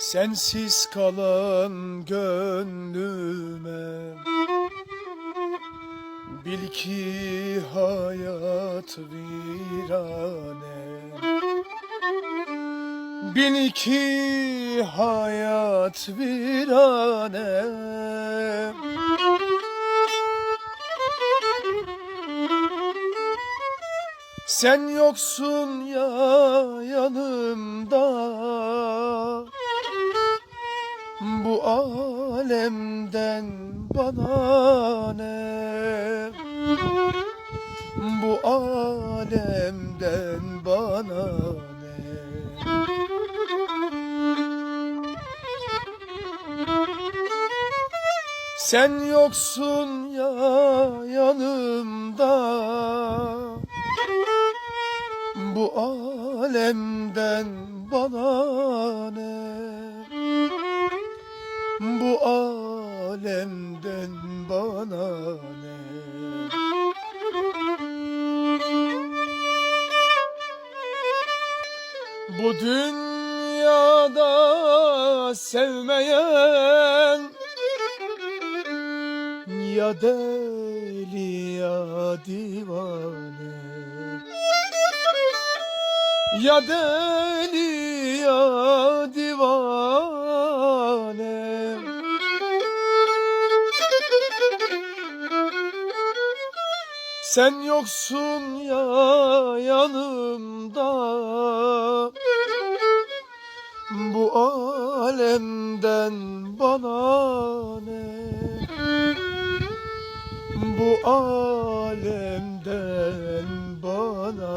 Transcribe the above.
Sensiz kalan gönlüme. Bil ki hayat virane. Bil ki hayat virane. Sen yoksun ya yanımda Bu alemden bana ne? Bu alemden bana ne? Sen yoksun ya yanımda. Bu alemden bana ne Bu dünyada sevmeyen Ya deli ya divane. Ya deli ya divane Sen yoksun ya yanımda. Bu alemden bana ne? Bu alemden bana